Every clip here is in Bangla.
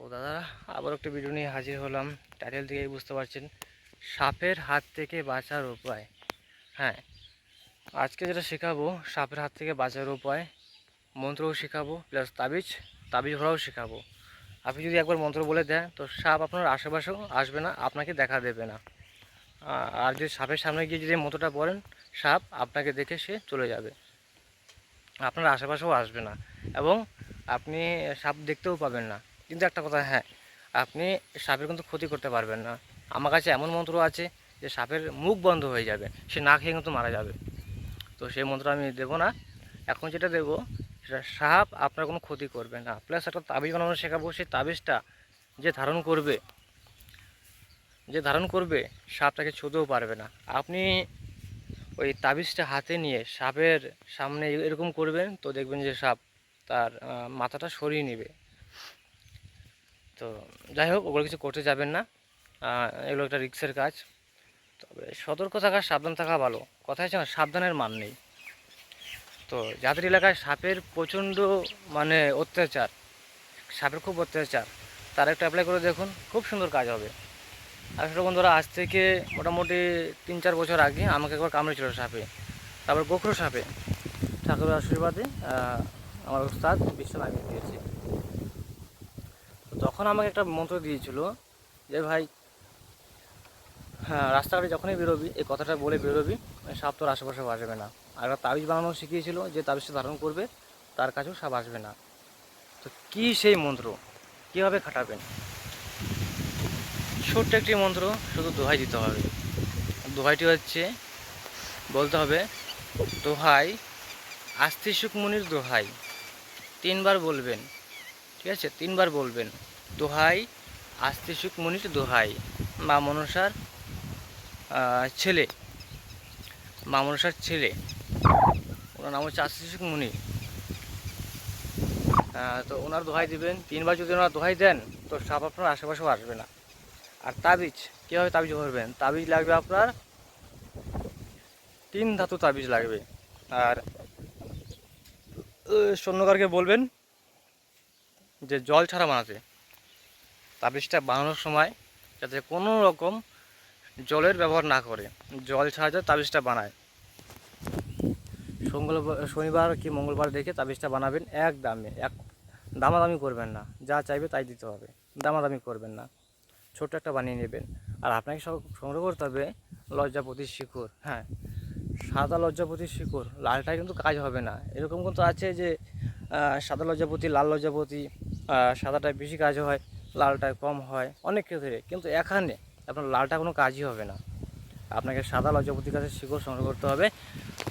তো দাদা, আবার একটা ভিডিও নিয়ে হাজির হলাম। টাইটেল থেকেই বুঝতে পারছেন, সাপের হাত থেকে বাঁচার উপায়। হ্যাঁ আজকে যেটা শেখাবো, সাপের হাত থেকে বাঁচার উপায়, মন্ত্রও শেখাবো প্লাস তাবিজ তাবিজ ভরাও শেখাবো। আপনি যদি একবার মন্ত্র বলে দেন, তো সাপ আপনার আশেপাশেও আসবে না, আপনাকে দেখা দেবে না। আর যদি সাপের সামনে গিয়ে যদি মন্ত্রটা পড়েন, সাপ আপনাকে দেখে সে চলে যাবে। আপনার আশেপাশেও আসবে না, এবং আপনি সাপ দেখতেও পাবেন না। কিন্তু একটা কথা হ্যাঁ আপনি সাপের কিন্তু ক্ষতি করতে পারবেন না। আমার কাছে এমন মন্ত্র আছে যে সাপের মুখ বন্ধ হয়ে যাবে, সে না খেয়ে কিন্তু মারা যাবে। তো সেই মন্ত্র আমি দেবো না। এখন যেটা দেবো, সেটা সাপ আপনার কোনো ক্ষতি করবে না। প্লাস একটা তাবিজ বানানো শেখাবো, সেই তাবিজটা যে ধারণ করবে, যে ধারণ করবে, সাপ তাকে ছুঁতেও পারবে না। আপনি ওই তাবিজটা হাতে নিয়ে সাপের সামনে এরকম করবেন, তো দেখবেন যে সাপ তার মাথাটা সরিয়ে নেবে। তো যাই হোক, ওগুলো কিছু করতে যাবেন না। এগুলো একটা রিক্সের কাজ। তবে সতর্ক থাকা, সাবধান থাকা ভালো। কথা হচ্ছে না, সাবধানের মান নেই। তো যাদের এলাকায় সাপের প্রচণ্ড মানে অত্যাচার, সাপের খুব অত্যাচার, তার একটা অ্যাপ্লাই করে দেখুন, খুব সুন্দর কাজ হবে। আসলে বন্ধুরা, আজ থেকে মোটামুটি তিন চার বছর আগে আমাকে একবার কামড়েছিল সাপে। তারপর গোখরো সাপে। ঠাকুরের আশীর্বাদে আমার উস্তাদ বিশ্ব নামিয়ে দিয়েছে তখন আমাকে একটা মন্ত্র দিয়েছিল যে, ভাই হ্যাঁ রাস্তাঘাটে যখনই বেরোবি, এই কথাটা বলে বেরোবি সাপ তোর আশেপাশে আসবে না। আর একটা তাবিজ বানানো শিখিয়েছিল যে, তাবিজটা ধারণ করবে, তার কাছেও সাপ আসবে না। তো কী সেই মন্ত্র? কীভাবে খাটাবেন? ছোট্ট একটি মন্ত্র, শুধু দোহাই দিতে হবে। দোহাইটি হচ্ছে, বলতে হবে, দোহাই, আস্তিসুক মুনির দোহাই। তিনবার বলবেন, ঠিক আছে? তিনবার বলবেন। দোহাই আস্তিসুক মুনির দোহাই। মা মনসার ছেলে। মা মনসার ছেলে। ওনার নাম হচ্ছে আস্তিসুক মুনি আহ, তো ওনার দোহাই দিবেন। তিনবার যদি ওনার দোহাই দেন তো সাপ আপনার আশেপাশেও আসবে না। আর তাবিজ কীভাবে তাবিজ ভরবেন তাবিজ লাগবে আপনার তিন ধাতু তাবিজ লাগবে। আর স্বর্ণকারকে বলবেন যে জল ছাড়া বানাতে। তাবিজটা বানানোর সময় যাতে কোনো রকম জলের ব্যবহার না করে, জল ছাড়া তাবিজটা বানায়। শনিবার কি মঙ্গলবার দেখে তাবিজটা বানাবেন এক দামে এক দামাদামি করবেন না, যা চাইবে তাই দিতে হবে, দামাদামি করবেন না। ছোট একটা বানিয়ে নেবেন। আর আপনাকে সংগ্রহ করতে হবে লজ্জাপতির শিকড় হ্যাঁ। সাদা লজ্জাপতির শিকড়, লালটায় কিন্তু কাজ হবে না। এরকম কিন্তু আছে যে সাদা লজ্জাপতি, লাল লজ্জাপতি সাদাটায় বেশি কাজ হয়। লালটায় কম হয়, অনেক ক্ষেত্রে কিন্তু এখানে আপনার লালটা কোনো কাজই হবে না। আপনাকে সাদা লজ্জাপতি গাছের শিকড় সংগ্রহ করতে হবে।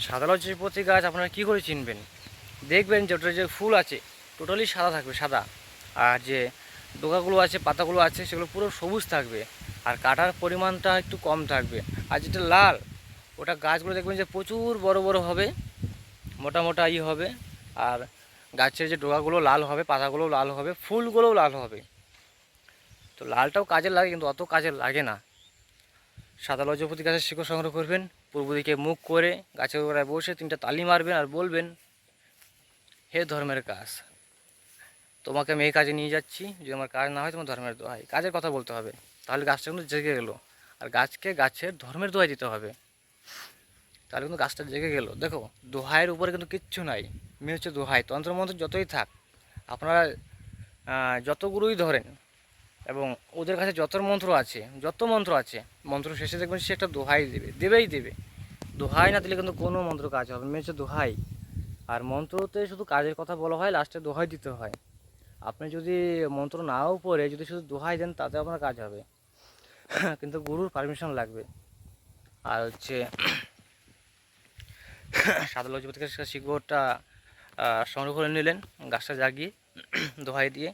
সাদা লজ্জাপতি গাছ আপনারা কী করে চিনবেন? দেখবেন যে ওটার যে ফুল আছে টোটালি সাদা থাকবে, সাদা। আর যে ডোকাগুলো আছে, পাতাগুলো আছে, সেগুলো পুরো সবুজ থাকবে। আর কাটার পরিমাণটা একটু কম থাকবে। আর যেটা লাল, ওটা গাছগুলো দেখবেন যে প্রচুর বড় বড় হবে, মোটা মোটা ই হবে। আর গাছের যে ডোকাগুলো লাল হবে, পাতাগুলো লাল হবে, ফুলগুলোও লাল হবে। তো লালটাও কাজে লাগে কিন্তু অত কাজে লাগে না। সাদা লজ্জপতি গাছের শিকড় সংগ্রহ করবেন পূর্ব দিকে মুখ করে গাছের গোড়ায় বসে তিনটা তালি মারবেন আর বলবেন হে ধর্মের কাজ তোমাকে আমি এই কাজে নিয়ে যাচ্ছি যদি আমার কাজ না হয় তোমার ধর্মের দোহাই। কাজের কথা বলতে হবে তাহলে গাছটা কিন্তু জেগে গেলো। আর গাছকে গাছের ধর্মের দোহাই দিতে হবে। তাহলে কিন্তু গাছটা জেগে গেল। দেখো দোহাইয়ের উপরে কিন্তু কিচ্ছু নাই। মেয়ে হচ্ছে দোহাই তন্ত্রমন্ত্র যতই থাক আপনারা আহ, যত গুরুই ধরেন এবং ওদের কাছে যত মন্ত্র আছে, যত মন্ত্র আছে, মন্ত্র শেষে দেখবেন সে একটা দোহাই দেবে, দেবেই দেবে। দোহাই না দিলে কিন্তু কোনো মন্ত্র কাজ হবে মেয়ে হচ্ছে দোহাই। আর মন্ত্রতে শুধু কাজের কথা বলা হয় লাস্টে দোহাই দিতে হয়। আপনি যদি মন্ত্র নাও পড়ে, যদি শুধু দোহাই দেন, তাতে আপনার কাজ হবে। কিন্তু গুরুর পারমিশন লাগবে। আর হচ্ছে সাদা লজ্জপতি শিকড়টা সংগ্রহ করে নিলেন, গাছটা জাগিয়ে, দোহাই দিয়ে।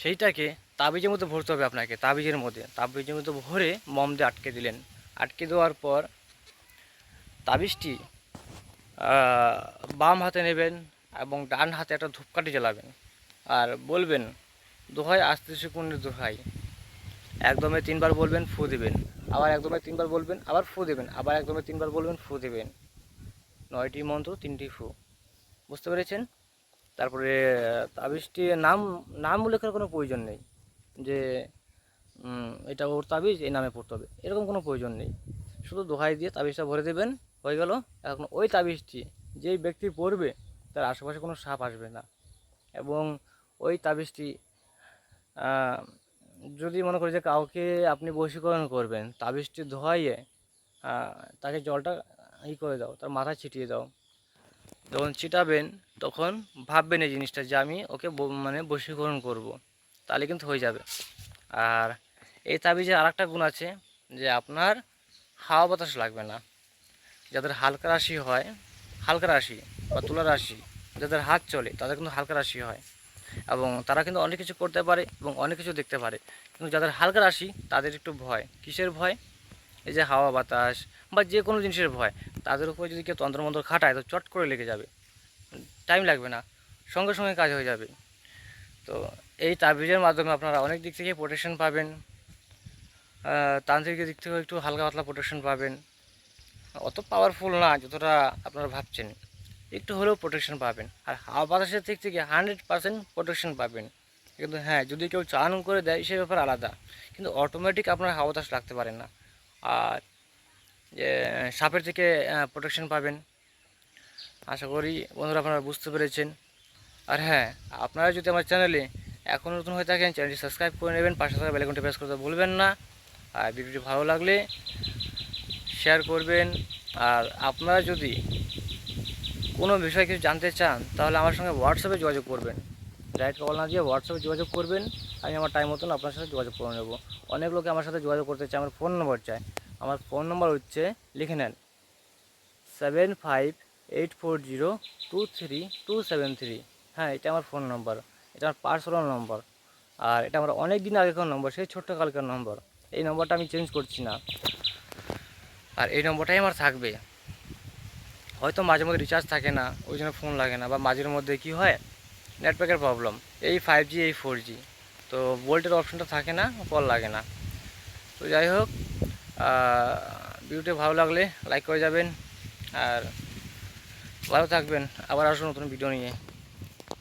সেইটাকে তাবিজের মধ্যে ভরতে হবে আপনাকে, তাবিজের মধ্যে। তাবিজের মধ্যে ভরে মম দিয়ে আটকে দিলেন। আটকে দেওয়ার পর তাবিজটি বাম হাতে নেবেন এবং ডান হাতে একটা ধূপকাঠি জ্বালাবেন আর বলবেন, দোহাই আস্তে সুকুনের দোহাই। একদমে তিনবার বলবেন, ফু দিবেন। আবার একদমে তিনবার বলবেন, আবার ফু দেবেন। আবার একদমে তিনবার বলবেন, ফু দেবেন। নয়টি মন্ত্র, তিনটি ফু। বুঝতে পেরেছেন? তারপরে আহ, তাবিজটি নাম নাম উল্লেখের কোনো প্রয়োজন নেই। যে এটা ওর তাবিজ এই নামে পড়তে হবে। এরকম কোনো প্রয়োজন নেই। শুধু দোহাই দিয়ে তাবিজটা ভরে দেবেন হয়ে গেল। এখন ওই তাবিজটি যেই ব্যক্তি পড়বে তার আশেপাশে কোনো সাপ আসবে না। এবং ওই তাবিজটি যদি মনে করি যে কাউকে আপনি বশীকরণ করবেন তাবিজটি ধোয়াইয়ে তাকে জলটা ই করে দাও তার মাথায় ছিটিয়ে দাও। যখন ছিটাবেন তখন ভাববেন এই জিনিসটা যে আমি ওকে মানে বশীকরণ করব। তাহলে কিন্তু হয়ে যাবে। আর এই তাবিজের আর একটা গুণ আছে যে আপনার হাওয়া বাতাস লাগবে না। যাদের হালকা রাশি হয়, হালকা রাশি বা তুলা রাশি, যাদের হাত চলে, তাদের কিন্তু হালকা রাশি হয়। এবং তারা কিন্তু অনেক কিছু করতে পারে এবং অনেক কিছু দেখতে পারে। কিন্তু যাদের হালকা রাশি, তাদের একটু ভয়। কিসের ভয়? এই যে হাওয়া বাতাস বা যে কোনো জিনিসের ভয়। তাদের উপরে যদি কেউ তন্ত্রমন্ত্র খাটায় তো চট করে লেগে যাবে। টাইম লাগবে না সঙ্গে সঙ্গে কাজ হয়ে যাবে। তো এই তাবিজের মাধ্যমে আপনারা অনেক দিক থেকে প্রোটেকশন পাবেন। আহ, তান্ত্রিক দিক থেকেও একটু হালকা পাতলা প্রোটেকশন পাবেন। অত পাওয়ারফুল না যতটা আপনারা ভাবছেন। একটু হলেও প্রোটেকশন পাবেন। আর হাওয়া বাতাসের দিক থেকে হান্ড্রেড পার্সেন্ট প্রোটেকশন পাবেন। কিন্তু হ্যাঁ যদি কেউ চান করে দেয় সে ব্যাপার আলাদা। কিন্তু অটোমেটিক আপনার হাওয়া বাতাস লাগতে পারে না। আর যে, সাপের থেকে প্রোটেকশন পাবেন। আশা করি বন্ধুরা আপনারা বুঝতে পেরেছেন। আর হ্যাঁ আপনারা যদি আমার চ্যানেলে এখন নতুন হয়ে থাকেন চ্যানেলটি সাবস্ক্রাইব করে নেবেন, পাশে থাকা বেলাইকনটি প্রেস করতে ভুলবেন না। আর ভিডিওটি ভালো লাগলে শেয়ার করবেন। আর আপনারা যদি কোনো বিষয়ে কিছু জানতে চান, তাহলে আমার সঙ্গে হোয়াটসঅ্যাপে যোগাযোগ করবেন। ডাইরেক্ট কল না দিয়ে হোয়াটসঅ্যাপে যোগাযোগ করবেন। আমি আমার টাইম মতন আপনার সাথে যোগাযোগ করে নেব। অনেক লোকে আমার সাথে যোগাযোগ করতে চায়, আমার ফোন নম্বর চায়। আমার ফোন নম্বর হচ্ছে, লিখে নেন। Seven five eight four zero two three two seven three হ্যাঁ এটা আমার ফোন নম্বর। এটা আমার পার্সোনাল নম্বর। আর এটা আমার অনেক দিন আগেকার নম্বর, সেই ছোট্ট কালকার নম্বর। এই নম্বরটা আমি চেঞ্জ করছি না। আর এই নম্বরটাই আমার থাকবে। হয়তো মাঝে মধ্যে রিচার্জ থাকে না, ওই জন্য ফোন লাগে না, বা মাঝের মধ্যে কি হয় নেটওয়ার্কের প্রবলেম এই ফাইভ জি এই ফোর জি তো ভোল্টের অপশনটা থাকে না কল লাগে না। তো যাই হোক ভিডিওটি ভালো লাগলে লাইক করে যাবেন আর ভালো থাকবেন। আবার আসুন নতুন ভিডিও নিয়ে।